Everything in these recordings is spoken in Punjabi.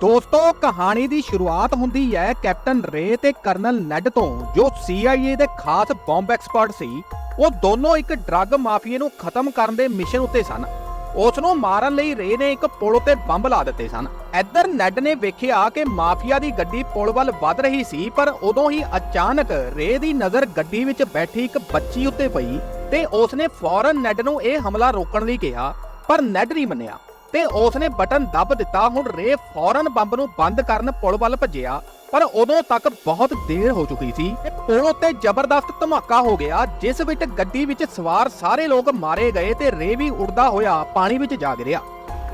ਦੋਸਤੋ, ਕਹਾਣੀ ਦੀ ਸ਼ੁਰੂਆਤ ਹੁੰਦੀ ਹੈ ਕੈਪਟਨ ਰੇ ਤੇ ਕਰਨਲ ਨੈਡ ਤੋਂ, ਜੋ CIA ਦੇ ਖਾਸ ਬੰਬ ਐਕਸਪਰਟ ਸੀ। ਉਹ ਦੋਨੋਂ ਇੱਕ ਡਰੱਗ ਮਾਫੀਏ ਨੂੰ ਖਤਮ ਕਰਨ ਦੇ ਮਿਸ਼ਨ ਉੱਤੇ ਸਨ। ਉਸ ਨੂੰ ਮਾਰਨ ਲਈ ਰੇ ਨੇ ਇੱਕ ਪੁਲ ਉੱਤੇ ਬੰਬ ਲਾ ਦਿੱਤੇ ਸਨ। ਇੱਧਰ ਨੈਡ ਨੇ ਵੇਖਿਆ ਕਿ ਮਾਫੀਆ ਦੀ ਗੱਡੀ ਪੁਲ ਵੱਲ ਵੱਧ ਰਹੀ ਸੀ, ਪਰ ਉਦੋਂ ਹੀ ਅਚਾਨਕ ਰੇ ਦੀ ਨਜ਼ਰ ਗੱਡੀ ਵਿੱਚ ਬੈਠੀ ਇੱਕ ਬੱਚੀ ਉੱਤੇ ਪਈ ਤੇ ਉਸ ਨੇ ਫੌਰਨ ਨੈਡ ਨੂੰ ਇਹ ਹਮਲਾ ਰੋਕਣ ਲਈ ਕਿਹਾ, ਪਰ ਨੈਡ ਨਹੀਂ ਮੰਨਿਆ। ਤੇ ਉਸ ਨੇ ਬਟਨ ਦੱਬ ਦਿੱਤਾ, ਹੁਣ ਰੇ ਫੌਰਨ ਬੰਬ ਨੂੰ ਬੰਦ ਕਰਨ ਪੁਲ ਵੱਲ ਭੱਜਿਆ। ਪਰ ਉਦੋਂ ਤੱਕ ਬਹੁਤ ਦੇਰ ਹੋ ਚੁੱਕੀ ਸੀ ਪੁਲ ਉੱਤੇ ਜ਼ਬਰਦਸਤ ਧਮਾਕਾ ਹੋ ਗਿਆ, ਜਿਸ ਵਿੱਚ ਗੱਡੀ ਵਿੱਚ ਸਵਾਰ ਸਾਰੇ ਲੋਕ ਮਾਰੇ ਗਏ ਤੇ ਰੇ ਵੀ ਉੜਦਾ ਹੋਇਆ ਪਾਣੀ ਵਿੱਚ ਜਾ ਗਿਰਿਆ।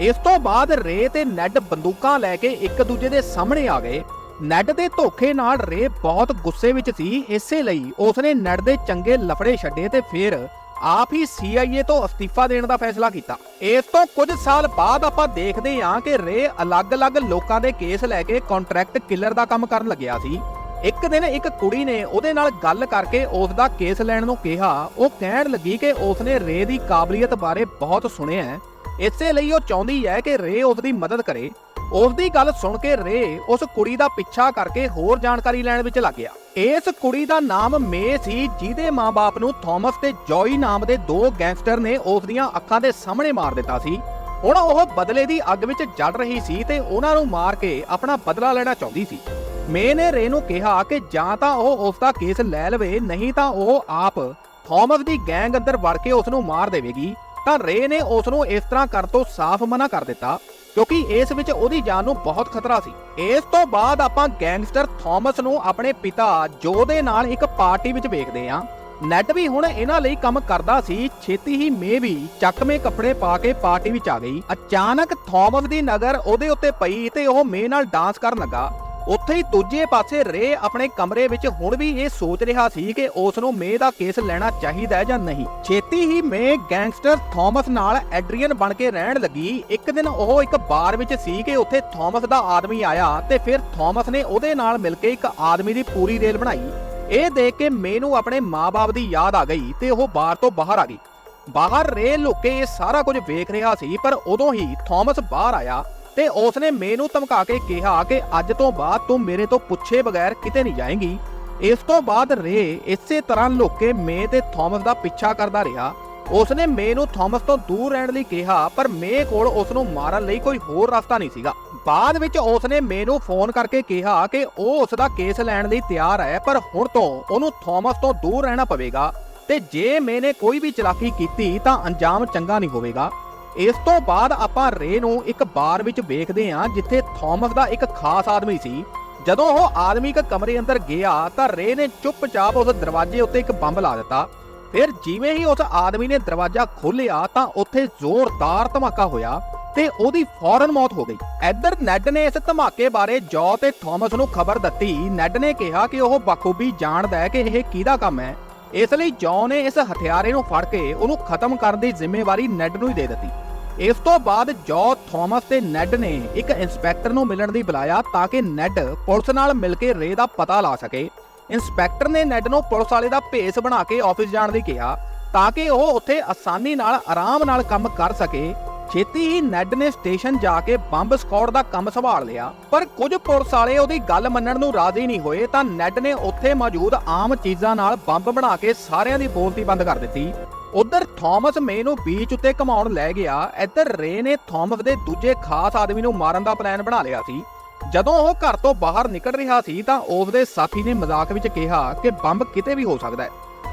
ਇਸ ਤੋਂ ਬਾਅਦ ਰੇ ਤੇ ਨੈਡ ਬੰਦੂਕਾਂ ਲੈ ਕੇ ਇੱਕ ਦੂਜੇ ਦੇ ਸਾਹਮਣੇ ਆ ਗਏ। ਨੈਡ ਦੇ ਧੋਖੇ ਨਾਲ ਰੇ ਬਹੁਤ ਗੁੱਸੇ ਵਿੱਚ ਸੀ, ਇਸੇ ਲਈ ਉਸਨੇ ਨੈਡ ਦੇ ਚੰਗੇ ਲਫੜੇ ਛੱਡੇ ਤੇ ਫਿਰ ਆਪ ਹੀ CIA ਤੋਂ ਅਸਤੀਫਾ ਦੇਣ ਦਾ ਫੈਸਲਾ ਕੀਤਾ। ਇਸ ਤੋਂ ਕੁਝ ਸਾਲ ਬਾਅਦ ਆਪਾਂ ਦੇਖਦੇ ਹਾਂ ਕਿ ਰੇ ਅਲੱਗ-ਅਲੱਗ ਲੋਕਾਂ ਦੇ ਕੇਸ ਲੈ ਕੇ ਕੰਟਰੈਕਟ ਕਿਲਰ ਦਾ ਕੰਮ ਕਰਨ ਲੱਗਿਆ ਸੀ। ਇੱਕ ਦਿਨ ਇੱਕ ਕੁੜੀ ਨੇ ਉਹਦੇ ਨਾਲ ਗੱਲ ਕਰਕੇ ਉਸ ਦਾ ਕੇਸ ਲੈਣ ਨੂੰ ਕਿਹਾ। ਉਹ ਕਹਿਣ ਲੱਗੀ ਕਿ ਉਸਨੇ ਰੇ ਦੀ ਕਾਬਲੀਅਤ ਬਾਰੇ ਬਹੁਤ ਸੁਣਿਆ ਹੈ। ਇਸੇ ਲਈ ਉਹ ਚਾਹੁੰਦੀ ਹੈ ਕਿ ਰੇ ਉਸ ਦੀ ਮਦਦ ਕਰੇ। ਉਸ ਦੀ ਗੱਲ ਸੁਣ ਕੇ ਰੇ ਉਸ ਕੁੜੀ ਦਾ ਪਿੱਛਾ ਕਰਕੇ ਹੋਰ ਜਾਣਕਾਰੀ ਲੈਣ ਵਿੱਚ ਲੱਗ ਗਿਆ। ਇਸ ਕੁੜੀ ਦਾ ਨਾਮ ਮੇ ਸੀ, ਜਿਹਦੇ ਮਾਪੇ ਨੂੰ ਥਾਮਸ ਤੇ ਜੋਈ ਨਾਮ ਦੇ ਦੋ ਗੈਂਗਸਟਰ ਨੇ ਉਸ ਦੀਆਂ ਅੱਖਾਂ ਦੇ ਸਾਹਮਣੇ ਮਾਰ ਦਿੱਤਾ ਸੀ। ਹੁਣ ਉਹ ਬਦਲੇ ਦੀ ਅੱਗ ਵਿੱਚ ਜਲ ਰਹੀ ਸੀ ਤੇ ਉਹਨਾਂ ਨੂੰ ਮਾਰ ਕੇ ਆਪਣਾ ਬਦਲਾ ਲੈਣਾ ਚਾਹੁੰਦੀ ਸੀ। ਮੇ ਨੇ ਰੇ ਨੂੰ ਕਿਹਾ ਕਿ ਜਾਂ ਤਾਂ ਉਹ ਉਸ ਦਾ ਕੇਸ ਲੈ ਲਵੇ, ਨਹੀਂ ਤਾਂ ਉਹ ਆਪ ਥਾਮਸ ਦੀ ਗੈਂਗ ਅੰਦਰ ਵੜ ਕੇ ਉਸ ਨੂੰ ਮਾਰ ਦੇਵੇਗੀ। ਤਾਂ ਰੇ ਨੇ ਉਸ ਨੂੰ ਇਸ ਤਰ੍ਹਾਂ ਕਰਨ ਤੋਂ ਸਾਫ਼ ਮਨਾ ਕਰ ਦਿੱਤਾ। ਕਿਉਂਕਿ ਇਸ ਵਿੱਚ ਉਹਦੀ ਜਾਨ ਨੂੰ ਬਹੁਤ ਖਤਰਾ ਸੀ। ਇਸ ਤੋਂ ਬਾਅਦ ਆਪਾਂ ਗੈਂਗਸਟਰ ਥਾਮਸ ਨੂੰ ਆਪਣੇ ਪਿਤਾ ਜੋ ਦੇ ਨਾਲ ਇੱਕ ਪਾਰਟੀ ਵਿੱਚ ਵੇਖਦੇ ਹਾਂ। ਨੈਟ ਵੀ ਹੁਣ ਇਹਨਾਂ ਲਈ ਕੰਮ ਕਰਦਾ ਸੀ, ਛੇਤੀ ਹੀ ਮੇ ਵੀ ਚੱਕਵੇਂ ਕੱਪੜੇ ਪਾ ਕੇ ਪਾਰਟੀ ਵਿੱਚ ਆ ਗਈ। ਅਚਾਨਕ ਥਾਮਸ ਦੀ ਨਜ਼ਰ ਉਹਦੇ ਉੱਤੇ ਪਈ ਤੇ ਉਹ ਮੇ ਨਾਲ ਡਾਂਸ ਕਰਨ ਲੱਗਾ। ਉੱਥੇ ਹੀ ਦੂਜੇ ਪਾਸੇ ਰੇ ਆਪਣੇ ਕਮਰੇ ਵਿੱਚ ਹੁਣ ਵੀ ਇਹ ਸੋਚ ਰਿਹਾ ਸੀ ਕਿ ਉਸ ਨੂੰ ਮੇ ਦਾ ਕੇਸ ਲੈਣਾ ਚਾਹੀਦਾ ਹੈ ਜਾਂ ਨਹੀਂ। ਛੇਤੀ ਹੀ ਮੇ ਗੈਂਗਸਟਰ ਥਾਮਸ ਨਾਲ ਐਡਰੀਅਨ ਬਣ ਕੇ ਰਹਿਣ ਲੱਗੀ। ਇੱਕ ਦਿਨ ਉਹ ਇੱਕ ਬਾਰ ਵਿੱਚ ਸੀ ਕਿ ਉੱਥੇ ਥਾਮਸ ਦਾ ਆਦਮੀ ਆਇਆ ਤੇ ਫਿਰ ਥਾਮਸ ਨੇ ਉਹਦੇ ਨਾਲ ਮਿਲ ਕੇ ਇੱਕ ਆਦਮੀ ਦੀ ਪੂਰੀ ਰੇਲ ਬਣਾਈ। ਇਹ ਦੇਖ ਕੇ ਮੇ ਨੂੰ ਆਪਣੇ ਮਾਪੇ ਦੀ ਯਾਦ ਆ ਗਈ ਤੇ ਉਹ ਬਾਰ ਤੋਂ ਬਾਹਰ ਆ ਗਈ। ਬਾਹਰ ਰੇ ਲੁਕੇ ਇਹ ਸਾਰਾ ਕੁਝ ਵੇਖ ਰਿਹਾ ਸੀ, ਪਰ ਉਦੋਂ ਹੀ ਥਾਮਸ ਬਾਹਰ ਆਇਆ। ਤੇ ਉਸਨੇ ਮੇ ਨੂੰ ਧਮਕਾ ਕੇ ਕਿਹਾ ਕਿ ਅੱਜ ਤੋਂ ਬਾਅਦ ਤੂੰ ਮੇਰੇ ਤੋਂ ਪੁੱਛੇ ਬਗੈਰ ਕਿਤੇ ਨਹੀਂ ਜਾਏਂਗੀ। ਇਸ ਤੋਂ ਬਾਅਦ ਰੇ ਇਸੇ ਤਰ੍ਹਾਂ ਲੁਕੇ ਮੇ ਤੇ ਥਾਮਸ ਦਾ ਪਿੱਛਾ ਕਰਦਾ ਰਿਹਾ। ਉਸ ਮੇ ਨੂੰ ਥਾਮਸ ਤੋਂ ਦੂਰ ਰਹਿਣ ਲਈ ਕਿਹਾ, ਪਰ ਮੇ ਕੋਲ ਉਸ ਨੂੰ ਮਾਰਨ ਲਈ ਕੋਈ ਹੋਰ ਰਸਤਾ ਨਹੀਂ ਸੀਗਾ। ਬਾਅਦ ਵਿੱਚ ਉਸਨੇ ਮੇ ਨੂੰ ਫੋਨ ਕਰਕੇ ਕਿਹਾ ਕਿ ਉਹ ਉਸ ਦਾ ਕੇਸ ਲੈਣ ਲਈ ਤਿਆਰ ਹੈ, ਪਰ ਹੁਣ ਤੋਂ ਉਹਨੂੰ ਥਾਮਸ ਤੋਂ ਦੂਰ ਰਹਿਣਾ ਪਵੇਗਾ। ਤੇ ਜੇ ਮੇ ਕੋਈ ਵੀ ਚਲਾਕੀ ਕੀਤੀ ਤਾਂ ਅੰਜਾਮ ਚੰਗਾ ਨਹੀਂ ਹੋਵੇਗਾ। ਇਸ ਤੋਂ ਬਾਅਦ ਆਪਾਂ ਰੇ ਨੂੰ ਇੱਕ ਬਾਰ ਵਿੱਚ ਵੇਖਦੇ ਹਾਂ, ਜਿੱਥੇ ਥਾਮਸ ਦਾ ਇੱਕ ਖਾਸ ਆਦਮੀ ਸੀ। ਜਦੋਂ ਉਹ ਆਦਮੀ ਇੱਕ ਕਮਰੇ ਅੰਦਰ ਗਿਆ, ਤਾਂ ਰੇ ਨੇ ਚੁੱਪਚਾਪ ਉਸ ਦਰਵਾਜ਼ੇ ਉੱਤੇ ਇੱਕ ਬੰਬ ਲਾ ਦਿੱਤਾ। ਫਿਰ ਜਿਵੇਂ ਹੀ ਉਸ ਆਦਮੀ ਨੇ ਦਰਵਾਜ਼ਾ ਖੋਲ੍ਹਿਆ, ਤਾਂ ਉੱਥੇ ਜ਼ੋਰਦਾਰ ਧਮਾਕਾ ਹੋਇਆ ਤੇ ਉਹਦੀ ਫੌਰਨ ਮੌਤ ਹੋ ਗਈ। ਇੱਧਰ ਨੈਡ ਨੇ ਇਸ ਧਮਾਕੇ ਬਾਰੇ ਜੌ ਤੇ ਥਾਮਸ ਨੂੰ ਖਬਰ ਦਿੱਤੀ। ਨੈਡ ਨੇ ਕਿਹਾ ਕਿ ਉਹ ਬਖੂਬੀ ਜਾਣਦਾ ਹੈ ਕਿ ਇਹ ਕਿਹਦਾ ਕੰਮ ਹੈ। ਇਸ ਲਈ ਜੌ ਨੇ ਇਸ ਹਥਿਆਰੇ ਨੂੰ ਫੜ ਕੇ ਉਹਨੂੰ ਖਤਮ ਕਰਨ ਦੀ ਜ਼ਿੰਮੇਵਾਰੀ ਨੈਡ ਨੂੰ ਹੀ ਦੇ ਦਿੱਤੀ। ਇਸ ਤੋਂ ਬਾਅਦ ਜੋ ਥਾਮਸ ਤੇ ਨੈਡ ਨੇ ਇੱਕ ਇੰਸਪੈਕਟਰ ਨੂੰ ਮਿਲਣ ਦੀ ਬੁਲਾਇਆ ਤਾਂ ਕਿ ਨੈਡ ਪੁਲਿਸ ਨਾਲ ਮਿਲ ਕੇ ਰੇ ਦਾ ਪਤਾ ਲਾ ਸਕੇ। ਇੰਸਪੈਕਟਰ ਨੇ ਨੈਡ ਨੂੰ ਪੁਲਿਸ ਵਾਲੇ ਦਾ ਭੇਸ ਬਣਾ ਕੇ ਆਫਿਸ ਜਾਣ ਲਈ ਕਿਹਾ ਤਾਂ ਕਿ ਉਹ ਉੱਥੇ ਆਸਾਨੀ ਨਾਲ ਆਰਾਮ ਨਾਲ ਕੰਮ ਕਰ ਸਕੇ ਛੇਤੀ ਹੀ ਨੈਡ ਨੇ ਸਟੇਸ਼ਨ ਜਾ ਕੇ ਬੰਬ ਸਕਾਡ ਦਾ ਕੰਮ ਸੰਭਾਲ ਲਿਆ। ਪਰ ਕੁਝ ਪੁਲਿਸ ਵਾਲੇ ਉਹਦੀ ਗੱਲ ਮੰਨਣ ਨੂੰ ਰਾਜ਼ੀ ਨਹੀਂ ਹੋਏ ਤਾਂ ਨੈਡ ਨੇ ਉੱਥੇ ਮੌਜੂਦ ਆਮ ਚੀਜ਼ਾਂ ਨਾਲ ਬੰਬ ਬਣਾ ਕੇ ਸਾਰਿਆਂ ਦੀ ਬੋਲਤੀ ਬੰਦ ਕਰ ਦਿੱਤੀ। ਉਧਰ ਥਾਮਸ ਮੇ ਨੂੰ ਬੀਚ ਉੱਤੇ ਘਮਾਉਣ ਲੈ ਗਿਆ। ਇੱਧਰ ਰੇ ਨੇ ਥਾਮਸ ਦੇ ਦੂਜੇ ਖਾਸ ਆਦਮੀ ਨੂੰ ਮਾਰਨ ਦਾ ਪਲਾਨ ਬਣਾ ਲਿਆ ਸੀ। ਜਦੋਂ ਉਹ ਘਰ ਤੋਂ ਬਾਹਰ ਨਿਕਲ ਰਿਹਾ ਸੀ ਤਾਂ ਉਸ ਦੇ ਸਾਥੀ ਨੇ ਮਜ਼ਾਕ ਵਿੱਚ ਕਿਹਾ ਕਿ ਬੰਬ ਕਿਤੇ ਵੀ ਹੋ ਸਕਦਾ ਹੈ।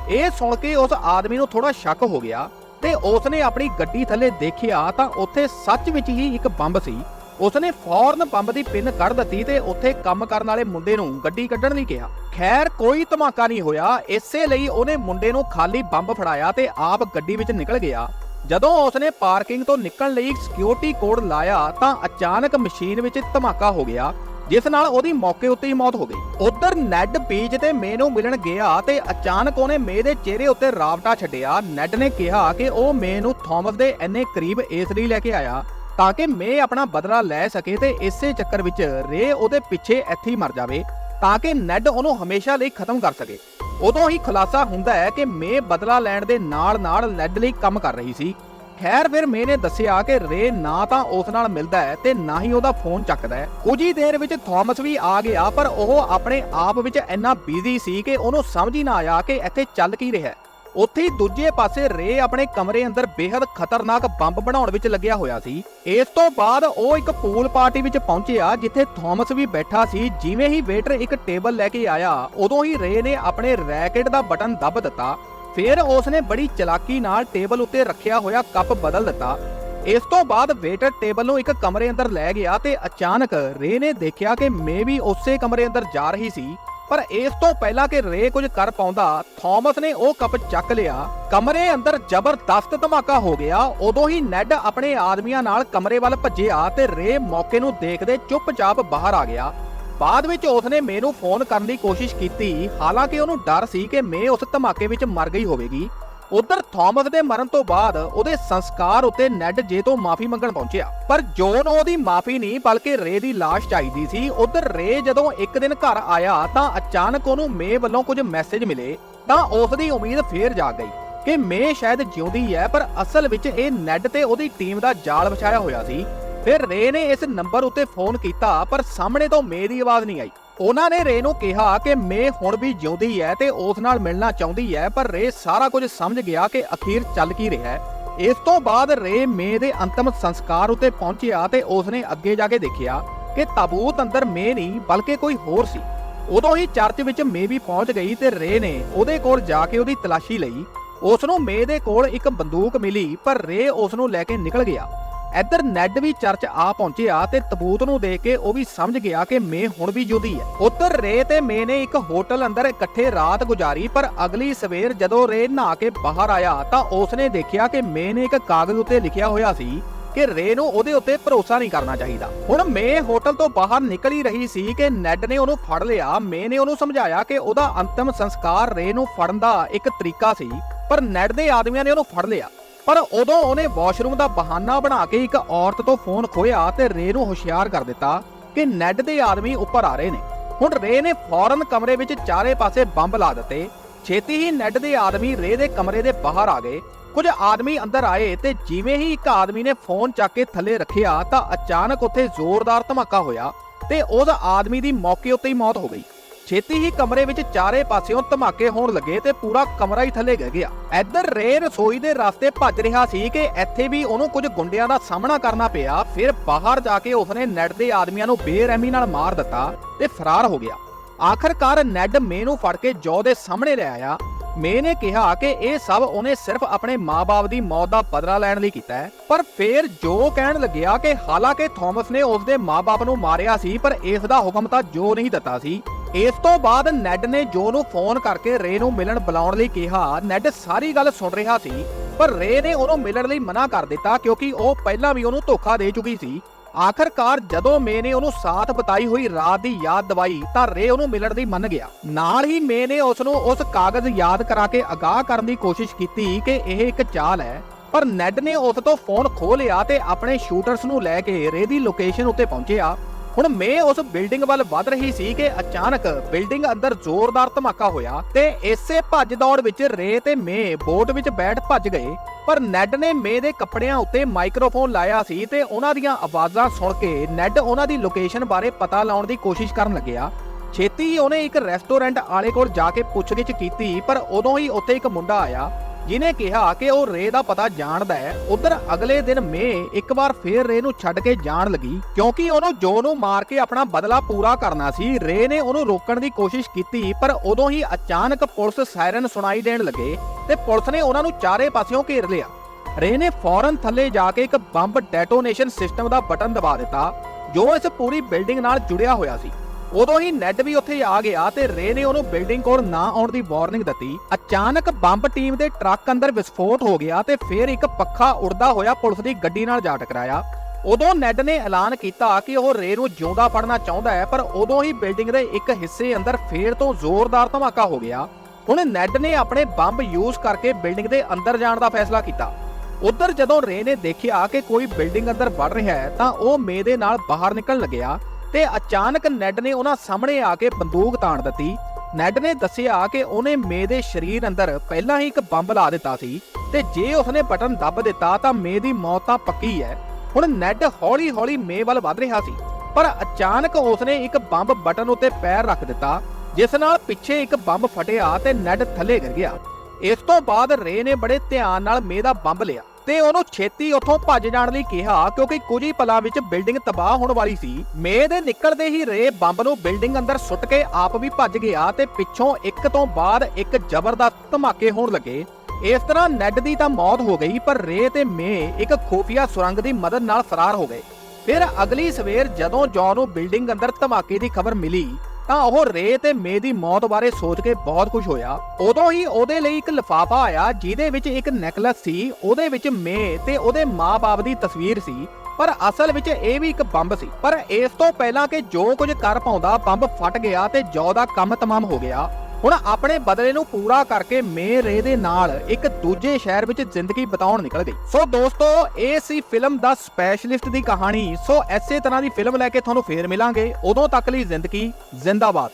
ਇਹ ਸੁਣ ਕੇ ਉਸ ਆਦਮੀ ਨੂੰ ਥੋੜਾ ਸ਼ੱਕ ਹੋ ਗਿਆ। ਤੇ ਉਸ ਆਪਣੀ ਗੱਡੀ ਥੱਲੇ ਦੇਖਿਆ ਤਾਂ ਉੱਥੇ ਸੱਚ ਵਿੱਚ ਹੀ ਇੱਕ ਬੰਬ ਸੀ। ਉਸ ਫੌਰਨ ਬੰਬ ਦੀ ਪਿੰਨ ਕੱਢ ਦਿੱਤੀ ਤੇ ਉੱਥੇ ਕੰਮ ਕਰਨ ਵਾਲੇ ਮੁੰਡੇ ਨੂੰ ਗੱਡੀ ਕੱਢਣ ਲਈ ਕਿਹਾ। ਖੈਰ, ਕੋਈ ਧਮਾਕਾ ਨਹੀਂ ਹੋਇਆ। ਇਸੇ ਲਈ ਉਹਨੇ ਮੁੰਡੇ ਨੂੰ ਖਾਲੀ ਬੰਬ ਫੜਾਇਆ ਤੇ ਆਪ ਗੱਡੀ ਵਿੱਚ ਨਿਕਲ ਗਿਆ। ਜਦੋਂ ਉਸਨੇ ਪਾਰਕਿੰਗ ਤੋਂ ਨਿਕਲਣ ਲਈ ਸਿਕਿਉਰਿਟੀ ਕੋਡ ਲਾਇਆ ਤਾਂ ਅਚਾਨਕ ਮਸ਼ੀਨ ਵਿੱਚ ਧਮਾਕਾ ਹੋ ਗਿਆ। ਜਿਸ ਨਾਲ ਉਹਦੀ ਮੌਕੇ ਉੱਤੇ ਹੀ ਮੌਤ ਹੋ ਗਈ। ਉਧਰ ਨੈਡ ਬੀਚ ਤੇ ਮੇ ਨੂੰ ਮਿਲਣ ਗਿਆ ਤੇ ਅਚਾਨਕ ਉਹਨੇ ਮੇ ਦੇ ਚਿਹਰੇ ਉੱਤੇ ਰਾਵਟਾ ਛੱਡਿਆ। ਨੈਡ ਨੇ ਕਿਹਾ ਕਿ ਉਹ ਮੇ ਨੂੰ ਥਾਮਸ ਦੇ ਇੰਨੇ ਕਰੀਬ ਇਸ ਲਈ ਲੈ ਕੇ ਆਇਆ ਤਾਂ ਕਿ ਮੇ ਆਪਣਾ ਬਦਲਾ ਲੈ ਸਕੇ ਤੇ ਇਸੇ ਚੱਕਰ ਵਿੱਚ ਰੇ ਉਹਦੇ ਪਿੱਛੇ ਇੱਥੇ ਹੀ ਮਰ ਜਾਵੇ ਤਾਂ ਕਿ ਨੈਡ ਉਹਨੂੰ ਹਮੇਸ਼ਾ ਲਈ ਖਤਮ ਕਰ ਸਕੇ। ਉਦੋਂ ਹੀ ਖੁਲਾਸਾ ਹੁੰਦਾ ਹੈ ਕਿ ਮੇ ਬਦਲਾ ਲੈਣ ਦੇ ਨਾਲ ਨਾਲ ਨੈਡ ਲਈ ਕੰਮ ਕਰ ਰਹੀ ਸੀ। ਖੈਰ ਫਿਰ ਮੇ ਦੱਸਿਆ ਕਿ ਰੇ ਨਾ ਤਾਂ ਉਸ ਨਾਲ ਮਿਲਦਾ ਹੈ ਤੇ ਨਾ ਹੀ ਉਹਦਾ ਫੋਨ ਚੱਕਦਾ ਹੈ। ਕੁਝ ਹੀ ਦੇਰ ਵਿੱਚ ਥਾਮਸ ਵੀ ਆ ਗਿਆ, ਪਰ ਉਹ ਆਪਣੇ ਆਪ ਵਿੱਚ ਇੰਨਾ ਬਿਜ਼ੀ ਸੀ ਕਿ ਉਹਨੂੰ ਸਮਝ ਹੀ ਨਾ ਆਇਆ ਕਿ ਇੱਥੇ ਚੱਲ ਕੀ ਰਿਹਾ ਹੈ। ਉੱਥੇ ਹੀ ਦੂਜੇ ਪਾਸੇ ਰੇ ਆਪਣੇ ਕਮਰੇ ਅੰਦਰ ਬੇहद ਖਤਰਨਾਕ ਬੰਬ ਬਣਾਉਣ ਵਿੱਚ ਲੱਗਿਆ ਹੋਇਆ ਸੀ। ਇਸ ਤੋਂ ਬਾਅਦ ਉਹ ਇੱਕ ਪੂਲ ਪਾਰਟੀ ਵਿੱਚ ਪਹੁੰਚਿਆ, ਜਿੱਥੇ ਥਾਮਸ ਵੀ ਬੈਠਾ ਸੀ। ਜਿਵੇਂ ਹੀ ਵੇਟਰ ਇੱਕ ਟੇਬਲ ਲੈ ਕੇ ਆਇਆ, ਉਦੋਂ ਹੀ ਰੇ ਨੇ ਆਪਣੇ ਰੈਕੇਟ ਦਾ ਬਟਨ ਦੱਬ ਦਿੱਤਾ। ਫਿਰ ਉਸ ਨੇ ਬੜੀ ਚਲਾਕੀ ਨਾਲ ਟੇਬਲ ਉੱਤੇ ਰੱਖਿਆ ਹੋਇਆ ਕੱਪ ਬਦਲ ਦਿੱਤਾ। ਇਸ ਤੋਂ ਬਾਅਦ ਵੇਟਰ ਟੇਬਲ ਨੂੰ ਇੱਕ ਕਮਰੇ ਅੰਦਰ ਲੈ ਗਿਆ ਤੇ ਅਚਾਨਕ ਰੇ ਨੇ ਦੇਖਿਆ ਕਿ ਮੇ ਵੀ ਉਸੇ ਕਮਰੇ ਅੰਦਰ ਜਾ ਰਹੀ ਸੀ, ਪਰ ਇਸ ਤੋਂ ਪਹਿਲਾਂ ਕਿ ਰੇ ਕੁਝ ਕਰ ਪਾਉਂਦਾ, ਥਾਮਸ ਨੇ ਉਹ ਕੱਪ ਚੱਕ ਲਿਆ। ਕਮਰੇ ਅੰਦਰ ਜ਼ਬਰਦਸਤ ਧਮਾਕਾ ਹੋ ਗਿਆ। ਉਦੋਂ ਹੀ ਨੈਡ ਆਪਣੇ ਆਦਮੀਆਂ ਨਾਲ ਕਮਰੇ ਵੱਲ ਭੱਜਿਆ ਤੇ ਰੇ ਮੌਕੇ ਨੂੰ ਦੇਖਦੇ ਚੁੱਪਚਾਪ ਬਾਹਰ ਆ ਗਿਆ। ਬਾਅਦ ਵਿੱਚ ਉਸਨੇ ਮੇ ਨੂੰ ਫੋਨ ਕਰਨ ਦੀ ਕੋਸ਼ਿਸ਼ ਕੀਤੀ। ਹਾਲਾਂਕਿ ਉਹਨੂੰ ਡਰ ਸੀ ਕਿ ਮੇ ਉਸ ਧਮਾਕੇ ਵਿੱਚ ਮਰ ਗਈ ਹੋਵੇਗੀ। ਉਧਰ ਥਾਮਸ ਦੇ ਮਰਨ ਤੋਂ ਬਾਅਦ ਉਹਦੇ ਸੰਸਕਾਰ ਉੱਤੇ ਨੈਡ ਜੇ ਤੋਂ ਮਾਫੀ ਮੰਗਣ ਪਹੁੰਚਿਆ। ਪਰ ਜੋਨ ਉਹਦੀ ਮਾਫੀ ਨਹੀਂ, ਬਲਕਿ ਰੇ ਦੀ ਲਾਸ਼ ਚਾਹੀਦੀ ਸੀ। ਉਧਰ ਰੇ ਜਦੋਂ ਇੱਕ ਦਿਨ ਘਰ ਆਇਆ ਤਾਂ ਅਚਾਨਕ ਉਹਨੂੰ ਮੇ ਵੱਲੋਂ ਕੁਝ ਮੈਸੇਜ ਮਿਲੇ। ਤਾਂ ਉਸ ਦੀ ਉਮੀਦ ਫੇਰ ਜਾਗ ਗਈ ਕਿ ਮੇ ਸ਼ਾਇਦ ਜਿਉਂਦੀ ਹੈ, ਪਰ ਅਸਲ ਵਿੱਚ ਇਹ ਨੈਡ ਤੇ ਉਹਦੀ ਟੀਮ ਦਾ ਜਾਲ ਵਿਛਾਇਆ ਹੋਇਆ ਸੀ। ਫਿਰ ਰੇ ਨੇ ਇਸ ਨੰਬਰ ਉੱਤੇ ਫੋਨ ਕੀਤਾ, ਪਰ ਸਾਹਮਣੇ ਤੋਂ ਮੇ ਦੀ ਆਵਾਜ਼ ਨਹੀਂ ਆਈ। ਉਹਨਾਂ ਨੇ ਰੇ ਨੂੰ ਕਿਹਾ ਕਿ ਮੇ ਹੁਣ ਵੀ ਜਿਉਂਦੀ ਹੈ ਤੇ ਉਸ ਨਾਲ ਮਿਲਣਾ ਚਾਹੁੰਦੀ ਹੈ, ਪਰ ਰੇ ਸਾਰਾ ਕੁਝ ਸਮਝ ਗਿਆ ਕਿ ਅਖੀਰ ਚੱਲ ਕੀ ਰਿਹਾ ਹੈ। ਇਸ ਤੋਂ ਬਾਅਦ ਰੇ ਮੇ ਦੇ ਅੰਤਮ ਸੰਸਕਾਰ ਉੱਤੇ ਪਹੁੰਚਿਆ ਤੇ ਉਸਨੇ ਅੱਗੇ ਜਾ ਕੇ ਦੇਖਿਆ ਕਿ ਤਾਬੂਤ ਅੰਦਰ ਮੇ ਨਹੀਂ, ਬਲਕਿ ਕੋਈ ਹੋਰ ਸੀ। ਉਦੋਂ ਹੀ ਚਰਚ ਵਿੱਚ ਮੇ ਵੀ ਪਹੁੰਚ ਗਈ ਤੇ ਰੇ ਨੇ ਉਹਦੇ ਕੋਲ ਜਾ ਕੇ ਉਹਦੀ ਤਲਾਸ਼ੀ ਲਈ। ਉਸ ਨੂੰ ਮੇ ਦੇ ਕੋਲ ਇੱਕ ਬੰਦੂਕ ਮਿਲੀ, ਪਰ ਰੇ ਉਸ ਨੂੰ ਲੈ ਕੇ ਨਿਕਲ ਗਿਆ। ਇੱਧਰ ਨੈਡ ਵੀ ਚਰਚ ਆ ਪਹੁੰਚਿਆ ਤੇ ਤਬੂਤ ਨੂੰ ਦੇਖ ਕੇ ਉਹ ਵੀ ਸਮਝ ਗਿਆ ਕਿ ਮੇ ਹੁਣ ਵੀ ਜੁਦੀ ਹੈ। ਉੱਧਰ ਰੇ ਤੇ ਮੇ ਨੇ ਇੱਕ ਹੋਟਲ ਅੰਦਰ ਇਕੱਠੇ ਰਾਤ ਗੁਜ਼ਾਰੀ, ਪਰ ਅਗਲੀ ਸਵੇਰ ਜਦੋਂ ਰੇ ਨਹਾ ਕੇ ਬਾਹਰ ਆਇਆ ਤਾਂ ਉਸਨੇ ਦੇਖਿਆ ਕਿ ਮੇ ਨੇ ਇੱਕ ਕਾਗਜ਼ ਉੱਤੇ ਲਿਖਿਆ ਹੋਇਆ ਸੀ ਕਿ ਰੇ ਨੂੰ ਉਹਦੇ ਉੱਤੇ ਭਰੋਸਾ ਨਹੀਂ ਕਰਨਾ ਚਾਹੀਦਾ। ਹੁਣ ਮੇ ਹੋਟਲ ਤੋਂ ਬਾਹਰ ਨਿਕਲ ਹੀ ਰਹੀ ਸੀ ਕਿ ਨੈਡ ਨੇ ਉਹਨੂੰ ਫੜ ਲਿਆ। ਮੇ ਨੇ ਉਹਨੂੰ ਸਮਝਾਇਆ ਕਿ ਉਹਦਾ ਅੰਤਮ ਸੰਸਕਾਰ ਰੇ ਨੂੰ ਫੜਨ ਦਾ ਇੱਕ ਤਰੀਕਾ ਸੀ, ਪਰ ਨੈਡ ਦੇ ਆਦਮੀਆਂ ਨੇ ਉਹਨੂੰ ਫੜ ਲਿਆ। ਪਰ ਉਦੋਂ ਉਹਨੇ ਵਾਸ਼ਰੂਮ ਦਾ ਬਹਾਨਾ ਬਣਾ ਕੇ ਇੱਕ ਔਰਤ ਤੋਂ ਫੋਨ ਖੋਇਆ ਤੇ ਰੇ ਨੂੰ ਹੁਸ਼ਿਆਰ ਕਰ ਦਿੱਤਾ ਕਿ ਨੈਡ ਦੇ ਆਦਮੀ ਉੱਪਰ ਆ ਰਹੇ ਨੇ। ਹੁਣ ਰੇ ਨੇ ਫੌਰਨ ਕਮਰੇ ਵਿੱਚ ਚਾਰੇ ਪਾਸੇ ਬੰਬ ਲਾ ਦਿੱਤੇ। ਛੇਤੀ ਹੀ ਨੈਡ ਦੇ ਆਦਮੀ ਰੇ ਦੇ ਕਮਰੇ ਦੇ ਬਾਹਰ ਆ ਗਏ। ਕੁਝ ਆਦਮੀ ਅੰਦਰ ਆਏ ਤੇ ਜਿਵੇਂ ਹੀ ਇੱਕ ਆਦਮੀ ਨੇ ਫੋਨ ਚੱਕ ਕੇ ਥੱਲੇ ਰੱਖਿਆ ਤਾਂ ਅਚਾਨਕ ਉੱਥੇ ਜ਼ੋਰਦਾਰ ਧਮਾਕਾ ਹੋਇਆ ਤੇ ਉਸ ਆਦਮੀ ਦੀ ਮੌਕੇ ਉੱਤੇ ਹੀ ਮੌਤ ਹੋ ਗਈ। ਛੇਤੀ ਹੀ ਕਮਰੇ ਵਿੱਚ ਚਾਰੇ ਪਾਸਿਓਂ ਧਮਾਕੇ ਹੋਣ ਲੱਗੇ ਤੇ ਪੂਰਾ ਕਮਰਾ ਹੀ ਥੱਲੇ ਗਿਰ ਗਿਆ। ਇੱਧਰ ਰੇ ਰਸੋਈ ਦੇ ਰਸਤੇ ਭੱਜ ਰਿਹਾ ਸੀ ਕਿ ਇੱਥੇ ਵੀ ਉਹਨੂੰ ਕੁਝ ਗੁੰਡਿਆਂ ਦਾ ਸਾਹਮਣਾ ਕਰਨਾ ਪਿਆ। ਫਿਰ ਬਾਹਰ ਜਾ ਕੇ ਉਸਨੇ ਨੈਟ ਦੇ ਆਦਮੀਆਂ ਨੂੰ ਬੇਰਹਿਮੀ ਨਾਲ ਮਾਰ ਦਿੱਤਾ ਤੇ ਫਰਾਰ ਹੋ ਗਿਆ। ਆਖਰਕਾਰ ਨੈਡ ਮੇ ਨੂੰ ਫੜ ਕੇ ਜੋ ਦੇ ਸਾਹਮਣੇ ਲੈ ਆਇਆ। ਮੇ ਨੇ ਕਿਹਾ ਕਿ ਇਹ ਸਭ ਉਹਨੇ ਸਿਰਫ ਆਪਣੇ ਮਾਪੇ ਦੀ ਮੌਤ ਦਾ ਬਦਲਾ ਲੈਣ ਲਈ ਕੀਤਾ ਹੈ। ਪਰ ਫੇਰ ਜੋ ਕਹਿਣ ਲੱਗਿਆ ਕਿ ਹਾਲਾਂਕਿ ਥਾਮਸ ਨੇ ਉਸ ਦੇ ਮਾਪੇ ਨੂੰ ਮਾਰਿਆ ਸੀ, ਪਰ ਇਸ ਦਾ ਹੁਕਮ ਤਾਂ ਜੋ ਨਹੀਂ ਦਿੱਤਾ ਸੀ। ਇਸ ਤੋਂ ਬਾਅਦ ਨੈਡ ਨੇ ਜੋ ਨੂੰ ਫੋਨ ਕਰਕੇ ਰੇ ਨੂੰ ਮਿਲਣ ਬੁਲਾਉਣ ਲਈ ਕਿਹਾ, ਨੈਡ ਸਾਰੀ ਗੱਲ ਸੁਣ ਰਿਹਾ ਸੀ, ਪਰ ਰੇ ਨੇ ਉਹਨੂੰ ਮਿਲਣ ਲਈ ਮਨਾ ਕਰ ਦਿੱਤਾ ਕਿਉਂਕਿ ਉਹ ਪਹਿਲਾਂ ਵੀ ਉਹਨੂੰ ਧੋਖਾ ਦੇ ਚੁੱਕੀ ਸੀ। ਆਖਰਕਾਰ ਜਦੋਂ ਮੇ ਨੇ ਉਹਨੂੰ ਸਾਥ ਬਤਾਈ ਹੋਈ ਰਾਤ ਦੀ ਯਾਦ ਦਵਾਈ ਤਾਂ ਰੇ ਉਹਨੂੰ ਮਿਲਣ ਦੀ ਮੰਨ ਗਿਆ। ਨਾਲ ਹੀ ਮੇ ਨੇ ਉਸ ਨੂੰ ਉਸ ਕਾਗਜ਼ ਯਾਦ ਕਰਾ ਕੇ ਅਗਾਹ ਕਰਨ ਦੀ ਕੋਸ਼ਿਸ਼ ਕੀਤੀ ਕਿ ਇਹ ਇੱਕ ਚਾਲ ਹੈ, ਪਰ ਨੈਡ ਨੇ ਉਸ ਤੋਂ ਫੋਨ ਖੋਹ ਲਿਆ ਤੇ ਆਪਣੇ ਸ਼ੂਟਰਸ ਨੂੰ ਲੈ ਕੇ ਰੇ ਦੀ ਲੋਕੇਸ਼ਨ ਉੱਤੇ ਪਹੁੰਚਿਆ। ਹੁਣ ਮੇ ਉਸ ਬਿਲਡਿੰਗ ਵੱਲ ਵੱਧ ਰਹੀ ਸੀ ਕਿ ਅਚਾਨਕ ਬਿਲਡਿੰਗ ਅੰਦਰ ਜ਼ੋਰਦਾਰ ਧਮਾਕਾ ਹੋਇਆ ਤੇ ਇਸੇ ਭੱਜ ਦੌੜ ਵਿੱਚ ਰੇ ਤੇ ਮੇ ਬੋਟ ਵਿੱਚ ਬੈਠ ਭੱਜ ਗਏ। ਪਰ ਨੈਡ ਨੇ ਮੇ ਦੇ ਕੱਪੜਿਆਂ ਉੱਤੇ ਮਾਈਕ੍ਰੋਫੋਨ ਲਾਇਆ ਸੀ ਤੇ ਉਹਨਾਂ ਦੀਆਂ ਆਵਾਜ਼ਾਂ ਸੁਣ ਕੇ ਨੈਡ ਉਹਨਾਂ ਦੀ ਲੋਕੇਸ਼ਨ ਬਾਰੇ ਪਤਾ ਲਾਉਣ ਦੀ ਕੋਸ਼ਿਸ਼ ਕਰਨ ਲੱਗਿਆ। ਛੇਤੀ ਹੀ ਉਹਨੇ ਇੱਕ ਰੈਸਟੋਰੈਂਟ ਆਲੇ ਕੋਲ ਜਾ ਕੇ ਪੁੱਛਗਿੱਛ ਕੀਤੀ, ਪਰ ਉਦੋਂ ਹੀ ਉੱਥੇ ਇੱਕ ਮੁੰਡਾ ਆਇਆ। ਜਿਨੇ ਕਿਹਾ ਕਿ ਉਹ ਰੇ ਦਾ ਪਤਾ ਜਾਣਦਾ ਹੈ, ਉਧਰ ਅਗਲੇ ਦਿਨ ਮੇ ਇੱਕ ਵਾਰ ਫੇਰ ਰੇ ਨੂੰ ਛੱਡ ਕੇ ਜਾਣ ਲੱਗੀ, ਕਿਉਂਕਿ ਉਹਨੂੰ ਜੋ ਨੂੰ ਮਾਰ ਕੇ ਆਪਣਾ ਬਦਲਾ ਪੂਰਾ ਕਰਨਾ ਸੀ, ਰੇ ਨੇ ਉਹਨੂੰ ਰੋਕਣ ਦੀ ਕੋਸ਼ਿਸ਼ ਕੀਤੀ, ਪਰ ਉਦੋਂ ਹੀ ਅਚਾਨਕ ਪੁਲਿਸ ਸਾਇਰਨ ਸੁਣਾਈ ਦੇਣ ਲੱਗੇ ਤੇ ਪੁਲਿਸ ਨੇ ਉਹਨਾਂ ਨੂੰ ਚਾਰੇ ਪਾਸਿਓਂ ਘੇਰ ਲਿਆ। ਰੇ ਨੇ ਫੌਰਨ ਥੱਲੇ ਜਾ ਕੇ ਇੱਕ ਬੰਬ ਡੈਟੋਨੇਸ਼ਨ ਸਿਸਟਮ ਦਾ ਬਟਨ ਦਬਾ ਦਿੱਤਾ, ਜੋ ਇਸ ਪੂਰੀ ਬਿਲਡਿੰਗ ਨਾਲ ਜੁੜਿਆ ਹੋਇਆ ਸੀ। ਉਦੋਂ ਹੀ ਨੈਡ ਵੀ ਉੱਥੇ ਆ ਗਿਆ ਤੇ ਰੇ ਨੇ ਉਹਨੂੰ ਬਿਲਡਿੰਗ ਕੋਲ ਨਾ ਆਉਣ ਦੀ ਵਾਰਨਿੰਗ ਦਿੱਤੀ। ਅਚਾਨਕ ਬੰਬ ਟੀਮ ਦੇ ਟਰੱਕ ਅੰਦਰ ਵਿਸਫੋਟ ਹੋ ਗਿਆ ਤੇ ਫਿਰ ਇੱਕ ਪੱਖਾ ਉੜਦਾ ਹੋਇਆ ਪੁਲਿਸ ਦੀ ਗੱਡੀ ਨਾਲ ਜਾ ਟਕਰਾਇਆ। ਉਦੋਂ ਨੈਡ ਨੇ ਐਲਾਨ ਕੀਤਾ ਕਿ ਉਹ ਰੇ ਨੂੰ ਜਿਉਂਦਾ ਫੜਨਾ ਚਾਹੁੰਦਾ ਹੈ, ਪਰ ਉਦੋਂ ਹੀ ਬਿਲਡਿੰਗ ਦੇ ਇੱਕ ਹਿੱਸੇ ਅੰਦਰ ਫੇਰ ਤੋਂ ਜ਼ੋਰਦਾਰ ਧਮਾਕਾ ਹੋ ਗਿਆ। ਹੁਣ ਨੈਡ ਨੇ ਆਪਣੇ ਬੰਬ ਯੂਜ਼ ਕਰਕੇ ਬਿਲਡਿੰਗ ਦੇ ਅੰਦਰ ਜਾਣ ਦਾ ਫੈਸਲਾ ਕੀਤਾ। ਉਧਰ ਜਦੋਂ ਰੇ ਨੇ ਦੇਖਿਆ ਕਿ ਕੋਈ ਬਿਲਡਿੰਗ ਅੰਦਰ ਵੜ ਰਿਹਾ ਹੈ, ਤਾਂ ਉਹ ਮੇ ਦੇ ਨਾਲ ਬਾਹਰ ਨਿਕਲਣ ਲੱਗਿਆ। ਤੇ ਅਚਾਨਕ ਨੈਡ ਨੇ ਉਹਨਾਂ ਸਾਹਮਣੇ ਆ ਕੇ ਬੰਦੂਕ ਤਾਣ ਦਿੱਤੀ। ਨੈਡ ਨੇ ਦੱਸਿਆ ਕਿ ਉਹਨੇ ਮੇ ਦੇ ਸਰੀਰ ਅੰਦਰ ਪਹਿਲਾਂ ਹੀ ਇੱਕ ਬੰਬ ਲਾ ਦਿੱਤਾ ਸੀ ਤੇ ਜੇ ਉਸਨੇ ਬਟਨ ਦੱਬ ਦਿੱਤਾ ਤਾਂ ਮੇ ਦੀ ਮੌਤ ਤਾਂ ਪੱਕੀ ਹੈ। ਹੁਣ ਨੈਡ ਹੌਲੀ-ਹੌਲੀ ਮੇ ਵੱਲ ਵੱਧ ਰਿਹਾ ਸੀ, ਪਰ ਅਚਾਨਕ ਉਸਨੇ ਇੱਕ ਬੰਬ ਬਟਨ ਉੱਤੇ ਪੈਰ ਰੱਖ ਦਿੱਤਾ, ਜਿਸ ਨਾਲ ਪਿੱਛੇ ਇੱਕ ਬੰਬ ਫਟਿਆ ਤੇ ਨੈਡ ਥੱਲੇ ਗਿਰ ਗਿਆ। ਇਸ ਤੋਂ ਬਾਅਦ ਰੇ ਨੇ ਬੜੇ ਧਿਆਨ ਨਾਲ ਮੇ ਦਾ ਬੰਬ ਲਿਆ। ਤੇ ਉਹਨੂੰ ਛੇਤੀ ਉੱਥੋਂ ਭੱਜ ਜਾਣ ਲਈ ਕਿਹਾ, ਕਿਉਂਕਿ ਕੁਝ ਹੀ ਪਲਾਂ ਵਿੱਚ ਬਿਲਡਿੰਗ ਤਬਾਹ ਹੋਣ ਵਾਲੀ ਸੀ। ਮੇ ਦੇ ਨਿਕਲਦੇ ਹੀ ਰੇ ਬੰਬ ਨੂੰ ਬਿਲਡਿੰਗ ਅੰਦਰ ਸੁੱਟ ਕੇ ਆਪ ਵੀ ਭੱਜ ਗਿਆ ਤੇ ਪਿੱਛੋਂ ਇੱਕ ਤੋਂ ਬਾਅਦ ਇੱਕ ਜ਼ਬਰਦਸਤ ਧਮਾਕੇ ਹੋਣ ਲੱਗੇ। ਇਸ ਤਰ੍ਹਾਂ ਨੈਡ ਦੀ ਤਾਂ ਮੌਤ ਹੋ ਗਈ, ਪਰ ਰੇ ਤੇ ਮੇ ਇੱਕ ਖੂਫੀਆ ਸੁਰੰਗ ਦੀ ਮਦਦ ਨਾਲ ਫਰਾਰ ਹੋ ਗਏ। ਫਿਰ ਅਗਲੀ ਸਵੇਰ ਜਦੋਂ ਜੌਨ ਨੂੰ ਬਿਲਡਿੰਗ ਅੰਦਰ ਧਮਾਕੇ ਦੀ ਖਬਰ ਮਿਲੀ ਤਾਂ ਉਹ ਰੇ ਤੇ ਮੇ ਦੀ ਮੌਤ ਬਾਰੇ ਸੋਚ ਕੇ ਬਹੁਤ ਖੁਸ਼ ਹੋਇਆ। ਉਦੋਂ ਹੀ ਉਹਦੇ ਲਈ ਇੱਕ ਲਿਫਾਫਾ ਆਇਆ, ਜਿਹਦੇ ਵਿੱਚ ਇੱਕ ਨੈਕਲਸ ਸੀ, ਉਹਦੇ ਵਿੱਚ ਮੇ ਤੇ ਉਹਦੇ ਮਾਪੇ ਦੀ ਤਸਵੀਰ ਸੀ। ਪਰ ਅਸਲ ਵਿੱਚ ਇਹ ਵੀ ਇੱਕ ਬੰਬ ਸੀ। ਪਰ ਇਸ ਤੋਂ ਪਹਿਲਾਂ ਕਿ ਜੋ ਕੁਝ ਕਰ ਪਾਉਂਦਾ, ਬੰਬ ਫਟ ਗਿਆ ਤੇ ਜੌ ਦਾ ਕੰਮ ਤਮਾਮ ਹੋ ਗਿਆ। ਹੁਣ ਆਪਣੇ ਬਦਲੇ ਨੂੰ ਪੂਰਾ ਕਰਕੇ ਮੇ ਰੇ ਦੇ ਨਾਲ ਇੱਕ ਦੂਜੇ ਸ਼ਹਿਰ ਵਿੱਚ ਜ਼ਿੰਦਗੀ ਬਿਤਾਉਣ ਨਿਕਲ ਗਈ ਸੋ ਦੋਸਤੋ, ਇਹ ਸੀ ਫਿਲਮ ਦਾ ਸਪੈਸ਼ਲਿਸਟ ਦੀ ਕਹਾਣੀ। ਸੋ ਐਸੇ ਤਰ੍ਹਾਂ ਦੀ ਫਿਲਮ ਲੈ ਕੇ ਤੁਹਾਨੂੰ ਫੇਰ ਮਿਲਾਂਗੇ। ਉਦੋਂ ਤੱਕ ਲਈ ਜ਼ਿੰਦਗੀ ਜ਼ਿੰਦਾਬਾਦ।